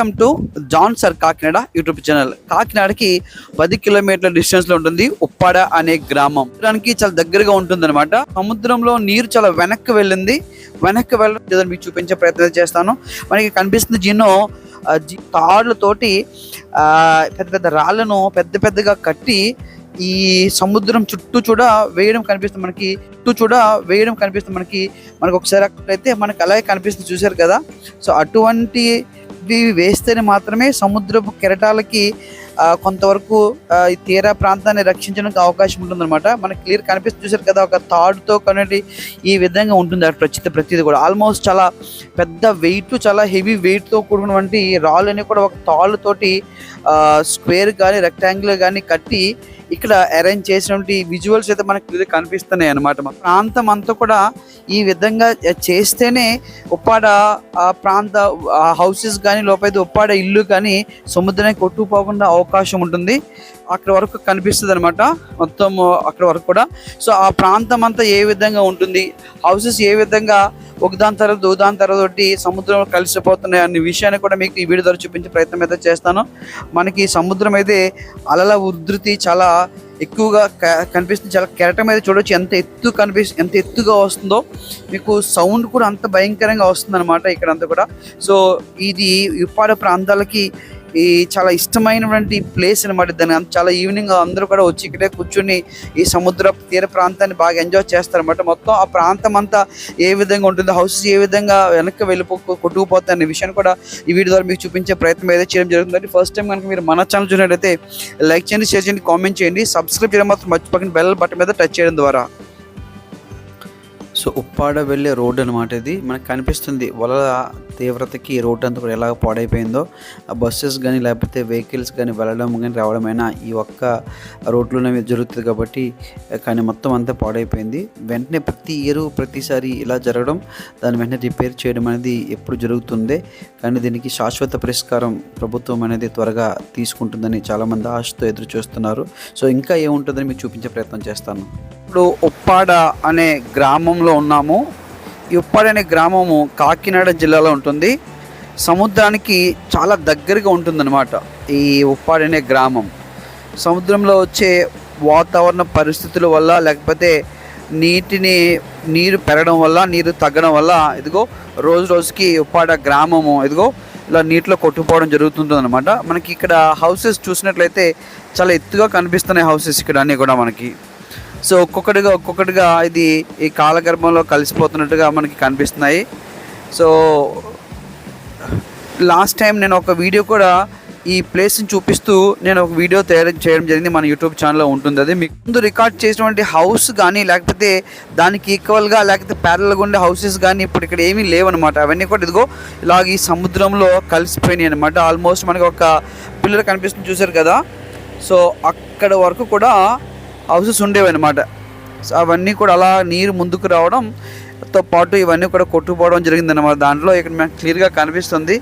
Welcome to John sir Kakinada YouTube channel. కాకినాడకి పది కిలోమీటర్ల డిస్టెన్స్లో ఉంటుంది ఉప్పాడ అనే గ్రామం. దానికి చాలా దగ్గరగా ఉంటుంది అనమాట సముద్రంలో నీరు చాలా వెనక్కి వెళ్ళింది. వెనక్కి వెళ్ళడం మీకు చూపించే ప్రయత్నం చేస్తాను. మనకి కనిపిస్తుంది జీనో ఆ, తాళ్ళతోటి పెద్ద పెద్ద రాళ్ళను పెద్ద పెద్దగా కట్టి ఈ సముద్రం చుట్టూ చూడ వేయడం కనిపిస్తుంది మనకి. చుట్టూ చూడ వేయడం కనిపిస్తుంది మనకి. మనకు ఒకసారి అక్కడైతే మనకి అలాగే కనిపిస్తుంది చూశారు కదా. సో అటువంటి ఇవి వేస్తేనే మాత్రమే సముద్రపు కెరటాలకి కొంతవరకు ఈ తీర ప్రాంతాన్ని రక్షించడానికి అవకాశం ఉంటుందన్నమాట. మనకి క్లియర్ కనిపిస్తూ చూసారు కదా ఒక తాడుతో కనేటి ఈ విధంగా ఉంటుంది అక్కడ ప్రతి ప్రతిది కూడా. ఆల్మోస్ట్ చాలా పెద్ద వెయిట్ చాలా హెవీ వెయిట్తో కూడినటువంటి రాళ్ళని కూడా ఒక తాళ్ళతోటి స్క్వేర్ కానీ రెక్టాంగిల్ కానీ కట్టి ఇక్కడ అరేంజ్ చేసినటువంటి విజువల్స్ అయితే మనకు క్లియర్ కనిపిస్తున్నాయి అనమాట ప్రాంతం అంతా కూడా ఈ విధంగా చేస్తేనే ఉప్పాడ ఆ ప్రాంత హౌసెస్ కానీ లోపైతే ఉప్పాడ ఇల్లు కానీ సముద్రానికి కొట్టుకుపోకుండా అవకాశం ఉంటుంది. అక్కడ వరకు కనిపిస్తుంది అనమాట మొత్తం అక్కడ వరకు కూడా. సో ఆ ప్రాంతం అంతా ఏ విధంగా ఉంటుంది? హౌసెస్ ఏ విధంగా ఒకదాని తర్వాత దాని తర్వాత ఒకటి సముద్రంలో కలిసిపోతున్నాయి అనే విషయాన్ని కూడా మీకు ఈ వీడియో ద్వారా చూపించే ప్రయత్నం అయితే చేస్తాను. మనకి సముద్రం అయితే అలల ఉధృతి చాలా ఎక్కువగా క- కనిపిస్తుంది. చాలా కెరటం అయితే చూడొచ్చు. ఎంత ఎత్తు కనిపి ఎంత ఎత్తుగా వస్తుందో మీకు సౌండ్ కూడా అంత భయంకరంగా వస్తుంది అనమాట ఇక్కడంతా కూడా. సో ఇది ఉప్పాడ ప్రాంతాలకి ఈ చాలా ఇష్టమైనటువంటి ప్లేస్ అనమాట దాన్ని. అంత- చాలా ఈవినింగ్ అందరూ కూడా వచ్చి ఇక్కడే కూర్చుని ఈ సముద్ర తీర ప్రాంతాన్ని బాగా ఎంజాయ్ చేస్తారన్నమాట. మొత్తం ఆ ప్రాంతం అంతా ఏ విధంగా ఉంటుంది హౌసెస్ ఏ విధంగా వెనక్కి వెళ్ళిపో కొట్టుకుపోతాయి అనే విషయాన్ని కూడా ఈ వీడియో ద్వారా మీకు చూపించే ప్రయత్నం ఏదైతే చేయడం జరుగుతుంది ఫస్ట్ టైం కనుక మీరు మన ఛానల్ చూసినట్లయితే లైక్ చేయండి షేర్ చేయండి కామెంట్ చేయండి సబ్స్క్రైబ్ చేయడం మాత్రం మర్చిపోకండి. బెల్ బటన్ మీద టచ్ చేయడం ద్వారా. సో ఉప్పాడ వెళ్ళే రోడ్డు అనమాట ఇది. మనకు కనిపిస్తుంది వలల తీవ్రతకి ఈ రోడ్డు అంతా కూడా ఎలా పాడైపోయిందో ఆ బస్సెస్ కానీ లేకపోతే వెహికల్స్ కానీ వెళ్ళడం కానీ రావడమైనా ఈ ఒక్క రోడ్లోనే జరుగుతుంది కాబట్టి కానీ మొత్తం అంతా పాడైపోయింది. వెంటనే ప్రతి ఇయర్ ప్రతిసారి ఇలా జరగడం దాన్ని వెంటనే రిపేర్ చేయడం అనేది ఎప్పుడు జరుగుతుంది కానీ దీనికి శాశ్వత పరిష్కారం ప్రభుత్వం అనేది త్వరగా తీసుకుంటుందని చాలామంది ఆశతో ఎదురు చూస్తున్నారు సో ఇంకా ఏముంటుందని మీకు చూపించే ప్రయత్నం చేస్తాను. ఇప్పుడు ఉప్పాడ అనే గ్రామంలో ఉన్నాము. ఈ అనే గ్రామము కాకినాడ జిల్లాలో ఉంటుంది. సముద్రానికి చాలా దగ్గరగా ఉంటుందన్నమాట ఈ ఉప్పాడనే గ్రామం. సముద్రంలో వచ్చే వాతావరణ పరిస్థితుల వల్ల లేకపోతే నీటిని నీరు పెరగడం వల్ల నీరు తగ్గడం వల్ల ఇదిగో రోజు రోజుకి ఉప్పాడ గ్రామము ఇదిగో ఇలా నీటిలో కొట్టుకుపోవడం జరుగుతుంటుంది అనమాట మనకి ఇక్కడ హౌసెస్ చూసినట్లయితే చాలా ఎత్తుగా కనిపిస్తున్నాయి హౌసెస్ ఇక్కడ అన్నీ కూడా మనకి. సో ఒక్కొక్కటిగా ఒక్కొక్కటిగా ఇది ఈ కాలగర్భంలో కలిసిపోతున్నట్టుగా మనకి కనిపిస్తున్నాయి. సో లాస్ట్ టైం నేను ఒక వీడియో కూడా ఈ ప్లేస్ని చూపిస్తూ నేను ఒక వీడియో తయారు చేయడం జరిగింది మన యూట్యూబ్ ఛానల్లో ఉంటుంది. అది మీకు ముందు రికార్డ్ చేసినటువంటి హౌస్ కానీ లేకపోతే దానికి ఈక్వల్గా లేకపోతే ప్యారల్గా ఉండే హౌసెస్ కానీ ఇప్పుడు ఇక్కడ ఏమీ లేవన్నమాట. అవన్నీ కూడా ఇదిగో ఇలాగ ఈ సముద్రంలో కలిసిపోయినాయి అనమాట ఆల్మోస్ట్ మనకి ఒక పిల్లర్ కనిపిస్తుంది చూసారు కదా? సో అక్కడ వరకు కూడా హౌసెస్ ఉండేవి అనమాట సో అవన్నీ కూడా అలా నీరు ముందుకు రావడం తో పాటు ఇవన్నీ కూడా కొట్టుకుపోవడం జరిగింది అనమాట దాంట్లో ఇక్కడ మనకు క్లియర్గా కనిపిస్తుంది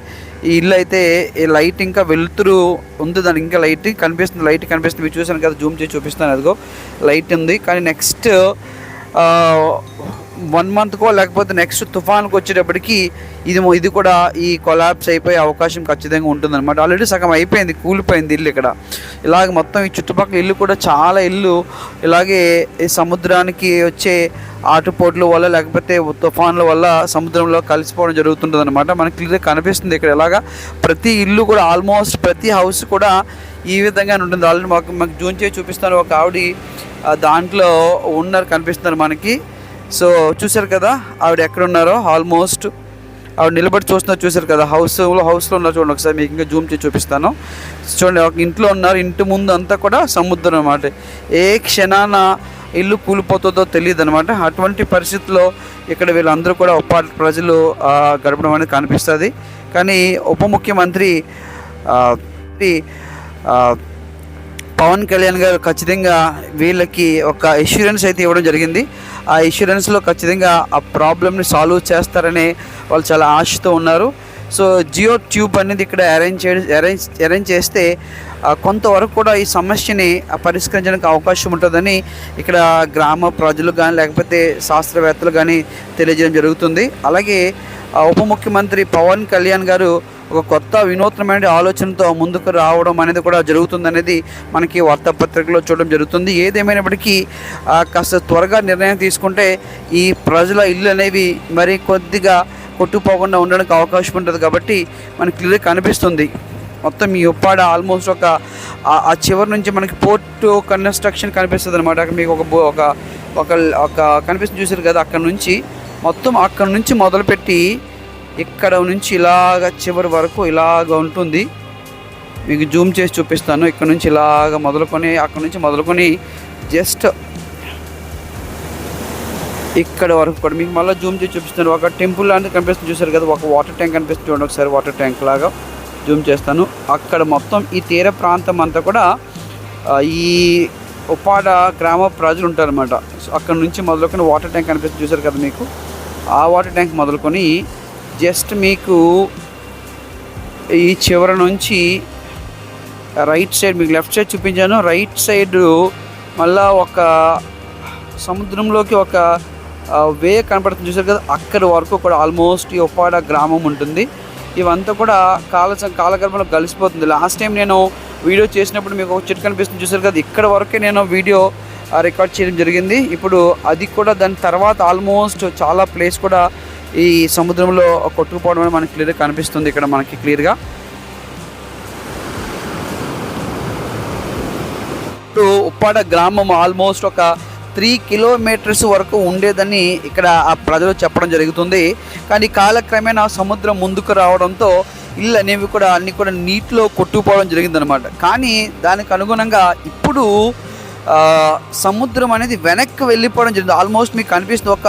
ఈ ఇల్లు అయితే ఈ లైట్ ఇంకా వెలుతురు ఉంది దానికి ఇంకా లైట్ కనిపిస్తుంది లైట్ కనిపిస్తుంది. మీరు చూసాను కదా జూమ్ చేసి చూపిస్తాను అదిగో లైట్ ఉంది. కానీ నెక్స్ట్ వన్ మంత్కో లేకపోతే నెక్స్ట్ తుఫాన్కి వచ్చేటప్పటికి ఇది ఇది కూడా ఈ కొలాబ్స్ అయిపోయే అవకాశం ఖచ్చితంగా ఉంటుందన్నమాట. ఆల్రెడీ సగం అయిపోయింది కూలిపోయింది ఇల్లు ఇక్కడ. ఇలాగ మొత్తం ఈ చుట్టుపక్కల ఇల్లు కూడా చాలా ఇల్లు ఇలాగే ఈ సముద్రానికి వచ్చే ఆటుపోట్ల వల్ల లేకపోతే తుఫాన్ల వల్ల సముద్రంలో కలిసిపోవడం జరుగుతుంటుంది అనమాట మనకి క్లియర్ కనిపిస్తుంది ఇక్కడ. ఇలాగా ప్రతి ఇల్లు కూడా ఆల్మోస్ట్ ప్రతి హౌస్ కూడా ఈ విధంగా ఉంటుంది. ఆల్రెడీ మాకు మాకు జూన్ చేసి చూపిస్తాను ఒక ఆవిడ దాంట్లో ఉన్నారు కనిపిస్తున్నారు మనకి. సో చూశారు కదా ఆవిడ ఎక్కడ ఉన్నారో? ఆల్మోస్ట్ ఆవిడ నిలబడి చూస్తున్నారు చూశారు కదా హౌస్లో హౌస్లో ఉన్నారు చూడండి ఒకసారి మీకు ఇంకా జూమ్ చేసి చూపిస్తాను. చూడండి ఒక ఇంట్లో ఉన్నారు ఇంటి ముందు అంతా కూడా సముద్రం అన్నమాట. ఏ క్షణాన ఇల్లు కూలిపోతుందో తెలియదు అనమాట అటువంటి పరిస్థితుల్లో ఇక్కడ వీళ్ళందరూ కూడా ఉపాధి ప్రజలు గడపడం అనేది కనిపిస్తుంది. కానీ ఉప ముఖ్యమంత్రి పవన్ కళ్యాణ్ గారు ఖచ్చితంగా వీళ్ళకి ఒక ఇన్సూరెన్స్ అయితే ఇవ్వడం జరిగింది. ఆ ఇన్సూరెన్స్లో ఖచ్చితంగా ఆ ప్రాబ్లమ్ని సాల్వ్ చేస్తారని వాళ్ళు చాలా ఆశతో ఉన్నారు. సో జియో ట్యూబ్ అనేది ఇక్కడ అరేంజ్ చే అరేంజ్ అరేంజ్ చేస్తే కొంతవరకు కూడా ఈ సమస్యని పరిష్కరించడానికి అవకాశం ఉంటుందని ఇక్కడ గ్రామ ప్రజలు కానీ లేకపోతే శాస్త్రవేత్తలు కానీ తెలియజేయడం జరుగుతుంది. అలాగే ఉప ముఖ్యమంత్రి పవన్ కళ్యాణ్ గారు ఒక కొత్త వినూత్నమైన ఆలోచనతో ముందుకు రావడం అనేది కూడా జరుగుతుంది అనేది మనకి వార్తాపత్రికలో చూడడం జరుగుతుంది. ఏదేమైనప్పటికీ కాస్త త్వరగా నిర్ణయం తీసుకుంటే ఈ ప్రజల ఇల్లు అనేవి మరి కొద్దిగా కొట్టుపోకుండా ఉండడానికి అవకాశం ఉంటుంది కాబట్టి మనకి క్లియర్ కనిపిస్తుంది. మొత్తం ఈ ఉప్పాడ ఆల్మోస్ట్ ఒక ఆ- చివరి నుంచి మనకి పోర్టు కన్స్ట్రక్షన్ కనిపిస్తుంది అనమాట అక్కడ మీకు ఒక బో- ఒక ఒక ఒక కనిపిస్తుంది చూసారు కదా అక్కడ నుంచి మొత్తం అక్కడ నుంచి మొదలుపెట్టి ఇక్కడ నుంచి ఇలాగ చివరి వరకు ఇలాగ ఉంటుంది. మీకు జూమ్ చేసి చూపిస్తాను. ఇక్కడ నుంచి ఇలాగ మొదలుకొని అక్కడ నుంచి మొదలుకొని జస్ట్ ఇక్కడ వరకు కూడా. మీకు మళ్ళీ జూమ్ చేసి చూపిస్తాను. ఒక టెంపుల్ లాంటిది కనిపిస్తుంది చూసారు కదా ఒక వాటర్ ట్యాంక్ కనిపిస్తుంది చూడండి ఒకసారి వాటర్ ట్యాంక్ లాగా జూమ్ చేస్తాను. అక్కడ మొత్తం ఈ తీర ప్రాంతం అంతా కూడా ఈ ఉపాడ గ్రామ ప్రజలు ఉంటారన్నమాట. అక్కడ నుంచి మొదలుకొని వాటర్ ట్యాంక్ కనిపిస్తుంది చూసారు కదా మీకు. ఆ వాటర్ ట్యాంక్ మొదలుకొని జస్ట్ మీకు ఈ చివర నుంచి రైట్ సైడ్ మీకు లెఫ్ట్ సైడ్ చూపించాను. రైట్ సైడ్ మళ్ళా ఒక సముద్రంలోకి ఒక వే కనపడుతుంది. చూసారు కదా? అక్కడి వరకు కూడా ఆల్మోస్ట్ ఈ ఉప్పాడ గ్రామం ఉంటుంది. ఇవంతా కూడా కాల కాలగర్భంలో కలిసిపోతుంది. లాస్ట్ టైం నేను వీడియో చేసినప్పుడు మీకు ఒక చెట్టు కనిపిస్తుంది చూసారు కదా? ఇక్కడ వరకే నేను వీడియో రికార్డ్ చేయడం జరిగింది. ఇప్పుడు అది కూడా దాని తర్వాత ఆల్మోస్ట్ చాలా ప్లేస్ కూడా ఈ సముద్రంలో కొట్టుకుపోవడం అనేది మనకి క్లియర్గా కనిపిస్తుంది ఇక్కడ మనకి క్లియర్గా ఇప్పుడు ఉప్పాడ గ్రామం ఆల్మోస్ట్ ఒక త్రీ కిలోమీటర్స్ వరకు ఉండేదని ఇక్కడ ఆ ప్రజలు చెప్పడం జరుగుతుంది. కానీ కాలక్రమేణా సముద్రం ముందుకు రావడంతో ఇల్లు అనేవి కూడా అన్నీ కూడా నీటిలో కొట్టుకుపోవడం జరిగిందనమాట కానీ దానికి అనుగుణంగా ఇప్పుడు సముద్రం అనేది వెనక్కి వెళ్ళిపోవడం జరిగింది. ఆల్మోస్ట్ మీకు కనిపిస్తుంది ఒక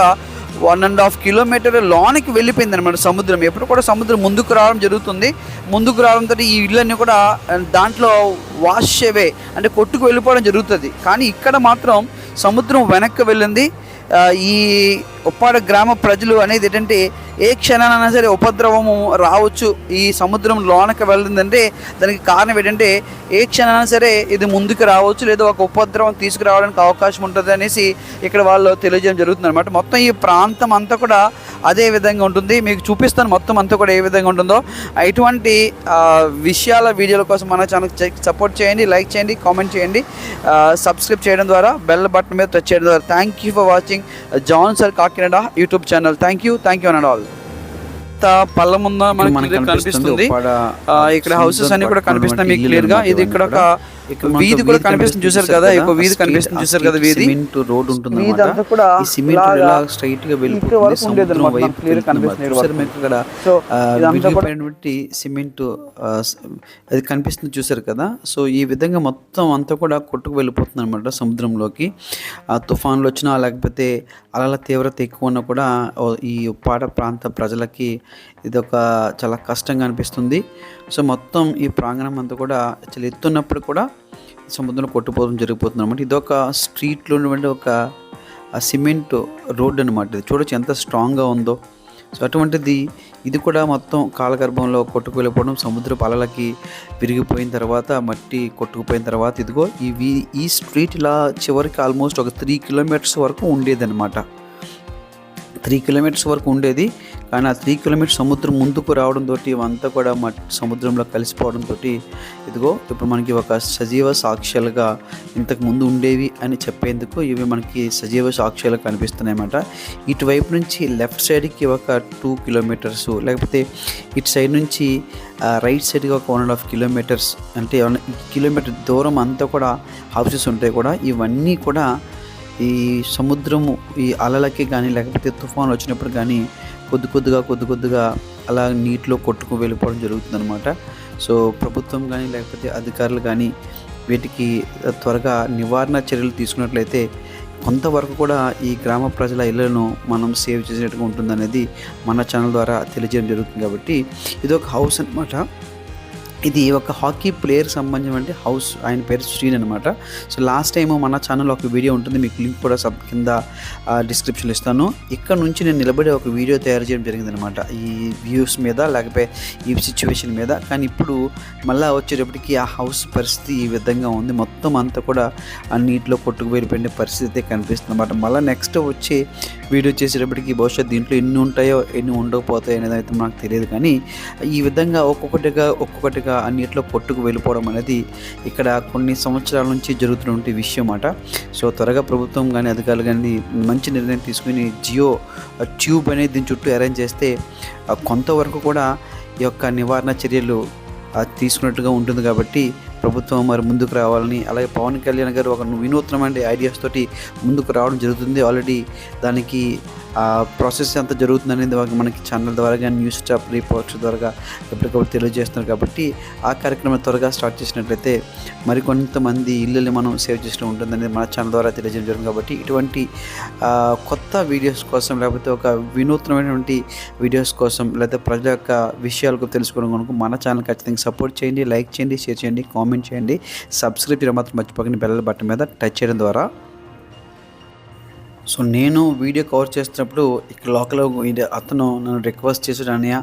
వన్ అండ్ హాఫ్ కిలోమీటర్ లోనికి వెళ్ళిపోయింది అనమాట సముద్రం. ఎప్పుడు కూడా సముద్రం ముందుకు రావడం జరుగుతుంది. ముందుకు రావడంతో ఈ ఇళ్ళన్నీ కూడా దాంట్లో వాష్ అవే అంటే కొట్టుకు వెళ్ళిపోవడం జరుగుతుంది. కానీ ఇక్కడ మాత్రం సముద్రం వెనక్కి వెళ్ళింది. ఈ ఉప్పాడ గ్రామ ప్రజలు అనేది ఏంటంటే ఏ క్షణానైనా సరే ఉపద్రవము రావచ్చు. ఈ సముద్రం లోనకి వెళ్ళిందంటే దానికి కారణం ఏంటంటే ఏ క్షణాన సరే ఇది ముందుకు రావచ్చు లేదా ఒక ఉపద్రవం తీసుకురావడానికి అవకాశం ఉంటుంది అనేసి ఇక్కడ వాళ్ళు తెలియజేయడం జరుగుతుంది అనమాట మొత్తం ఈ ప్రాంతం అంతా కూడా అదే విధంగా ఉంటుంది. మీకు చూపిస్తాను మొత్తం అంతా కూడా ఏ విధంగా ఉంటుందో. ఇటువంటి విషయాల వీడియోల కోసం మన ఛానల్ సపోర్ట్ చేయండి లైక్ చేయండి కామెంట్ చేయండి. సబ్స్క్రైబ్ చేయడం ద్వారా బెల్ బటన్ మీద టచ్ చేయడం ద్వారా. Thank you for watching John sir Kakinada YouTube channel. Thank you thank you and all పళ్ళ ముందు మనకి కనిపిస్తుంది ఇక్కడ హౌసెస్ అన్ని కూడా కనిపిస్తున్నాయి మీకు క్లియర్గా ఇది ఇక్కడ ఒక వీధి కూడా కనిపిస్తుంది చూసారు కదా ఒక వీధి కనిపిస్తుంది చూసారు కదా వీధి సిమెంట్ రోడ్ ఉంటుంది అంతా కూడా ఈ సిమెంట్ ఇలా స్ట్రైట్గా వెళ్ళిపోతుంది సముద్రం. వైపు. చూసారు. మీకు ఇక్కడ సిమెంట్ అది కనిపిస్తుంది చూసారు కదా సో ఈ విధంగా మొత్తం అంతా కూడా కొట్టుకు వెళ్ళిపోతుంది అనమాట సముద్రంలోకి ఆ తుఫాన్లు వచ్చినా లేకపోతే అలల తీవ్రత ఎక్కువ ఉన్నా కూడా ఈ ఉప్పాడ ప్రాంత ప్రజలకి ఇది ఒక చాలా కష్టంగా అనిపిస్తుంది. సో మొత్తం ఈ ప్రాంగణం అంతా కూడా చాలా ఎత్తున్నప్పుడు కూడా సముద్రంలో కొట్టుపోవడం జరిగిపోతుంది అనమాట ఇది ఒక స్ట్రీట్లో ఉన్నటువంటి ఒక సిమెంట్ రోడ్ అనమాట ఇది. చూడొచ్చు ఎంత స్ట్రాంగ్గా ఉందో. సో అటువంటిది ఇది కూడా మొత్తం కాలగర్భంలో కొట్టుకువెళ్ళిపోవడం సముద్ర సముద్రపు అలలకి విరిగిపోయిన తర్వాత మట్టి కొట్టుకుపోయిన తర్వాత ఇదిగో ఇవి ఈ స్ట్రీట్ ఇలా చివరికి ఆల్మోస్ట్ ఒక త్రీ కిలోమీటర్స్ వరకు ఉండేదన్నమాట. త్రీ కిలోమీటర్స్ వరకు ఉండేది. కానీ ఆ త్రీ కిలోమీటర్ సముద్రం ముందుకు రావడంతో ఇవంతా కూడా మా సముద్రంలో కలిసిపోవడంతో ఇదిగో ఇప్పుడు మనకి ఒక సజీవ సాక్ష్యాలుగా ఇంతకు ముందు ఉండేవి అని చెప్పేందుకు ఇవి మనకి సజీవ సాక్ష్యాలు కనిపిస్తున్నాయి అన్నమాట. ఇటువైపు నుంచి లెఫ్ట్ సైడ్కి ఒక టూ కిలోమీటర్స్ లేకపోతే ఇటు సైడ్ నుంచి రైట్ సైడ్కి ఒక వన్ అండ్ హాఫ్ కిలోమీటర్స్ అంటే కిలోమీటర్ దూరం అంతా కూడా హౌసెస్ ఉంటాయి కూడా. ఇవన్నీ కూడా ఈ సముద్రము ఈ అలలకి కానీ లేకపోతే తుఫాన్ వచ్చినప్పుడు కానీ కొద్ది కొద్దిగా కొద్ది కొద్దిగా అలా నీటిలో కొట్టుకు వెళ్ళిపోవడం జరుగుతుందన్నమాట. సో ప్రభుత్వం కానీ లేకపోతే అధికారులు కానీ వీటికి త్వరగా నివారణ చర్యలు తీసుకున్నట్లయితే కొంతవరకు కూడా ఈ గ్రామ ప్రజల ఇళ్ళను మనం సేవ్ చేసినట్టుగా ఉంటుందనేది మన ఛానల్ ద్వారా తెలియజేయడం జరుగుతుంది కాబట్టి ఇది ఒక హౌస్ అనమాట ఇది ఒక హాకీ ప్లేయర్ సంబంధించిన హౌస్. ఆయన పేరు శ్రీన్ అనమాట సో లాస్ట్ టైం మన ఛానల్లో ఒక వీడియో ఉంటుంది. మీకు లింక్ కూడా సబ్ కింద డిస్క్రిప్షన్లో ఇస్తాను. ఇక్కడ నుంచి నేను నిలబడే ఒక వీడియో తయారు చేయడం జరిగింది అనమాట ఈ వ్యూస్ మీద లేకపోతే ఈ సిచ్యువేషన్ మీద. కానీ ఇప్పుడు మళ్ళీ వచ్చేటప్పటికి ఆ హౌస్ పరిస్థితి ఈ విధంగా ఉంది. మొత్తం అంతా కూడా ఆ నీటిలో కొట్టుకుపోయిపోయిన పరిస్థితి అయితే కనిపిస్తుంది అనమాట మళ్ళీ నెక్స్ట్ వచ్చే వీడియో చేసేటప్పటికి బహుశా దీంట్లో ఎన్ని ఉంటాయో ఎన్ని ఉండకపోతాయో అనేది అయితే నాకు తెలియదు. కానీ ఈ విధంగా ఒక్కొక్కటిగా ఒక్కొక్కటిగా ఆ నీటిలో కొట్టుకు వెళ్ళిపోవడం అనేది ఇక్కడ కొన్ని సంవత్సరాల నుంచి జరుగుతున్నటువంటి విషయం అన్నమాట సో త్వరగా ప్రభుత్వం కానీ అధికారులు కానీ మంచి నిర్ణయం తీసుకుని జియో ట్యూబ్ అనేది దీని చుట్టూ అరేంజ్ చేస్తే కొంతవరకు కూడా ఈ యొక్క నివారణ చర్యలు తీసుకున్నట్టుగా ఉంటుంది కాబట్టి ప్రభుత్వం మరి ముందుకు రావాలని అలాగే పవన్ కళ్యాణ్ గారు ఒక వినూత్నమైన ఐడియాస్ తోటి ముందుకు రావడం జరుగుతుంది. ఆల్రెడీ దానికి ఆ ప్రాసెస్ ఎంత జరుగుతుంది అనేది మనకి ఛానల్ ద్వారా కానీ న్యూస్ స్టాప్ రిపోర్ట్స్ ద్వారా ఎప్పటికప్పుడు తెలియజేస్తున్నారు కాబట్టి ఆ కార్యక్రమం త్వరగా స్టార్ట్ చేసినట్లయితే మరికొంతమంది ఇల్లుని మనం సేవ్ చేస్తూ ఉంటుందనేది మన ఛానల్ ద్వారా తెలియజేయడం జరుగుతుంది కాబట్టి ఇటువంటి కొత్త వీడియోస్ కోసం లేకపోతే ఒక వినూత్నమైనటువంటి వీడియోస్ కోసం లేదా ప్రజల యొక్క విషయాలకు తెలుసుకోవడం కొరకు మన ఛానల్ ఖచ్చితంగా సపోర్ట్ చేయండి లైక్ చేయండి షేర్ చేయండి కామెంట్ చేయండి సబ్స్క్రైబ్ చేయడం మాత్రం మర్చిపోకండి బెల్ బటన్ మీద టచ్ చేయడం ద్వారా సో నేను వీడియో కవర్ చేస్తున్నప్పుడు ఇక్కడ లోకల్ అతను నన్ను రిక్వెస్ట్ చేశాడు అన్నయ్య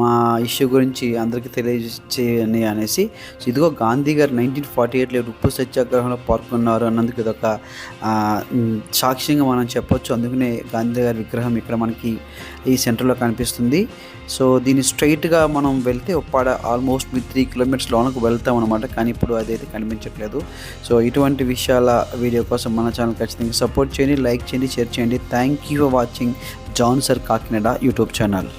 మా ఇష్యూ గురించి అందరికీ తెలియజేయని అనేసి. సో ఇదిగో గాంధీ గారు నైన్టీన్ ఫార్టీ ఎయిట్లో ఉప్పు సత్యాగ్రహంలో పాల్గొన్నారు అన్నందుకు ఇది ఒక సాక్ష్యంగా మనం చెప్పొచ్చు. అందుకనే గాంధీ గారి విగ్రహం ఇక్కడ మనకి ఈ సెంటర్లో కనిపిస్తుంది. సో దీన్ని స్ట్రైట్గా మనం వెళ్తే ఒప్పాడ ఆల్మోస్ట్ మీ త్రీ కిలోమీటర్స్ లోనకు వెళ్తాం అనమాట కానీ ఇప్పుడు అదైతే కనిపించట్లేదు. సో ఇటువంటి విషయాల వీడియో కోసం మన ఛానల్ ఖచ్చితంగా సపోర్ట్ చేయండి లైక్ చేయండి షేర్ చేయండి. Thank you for watching John sir Kakinada YouTube channel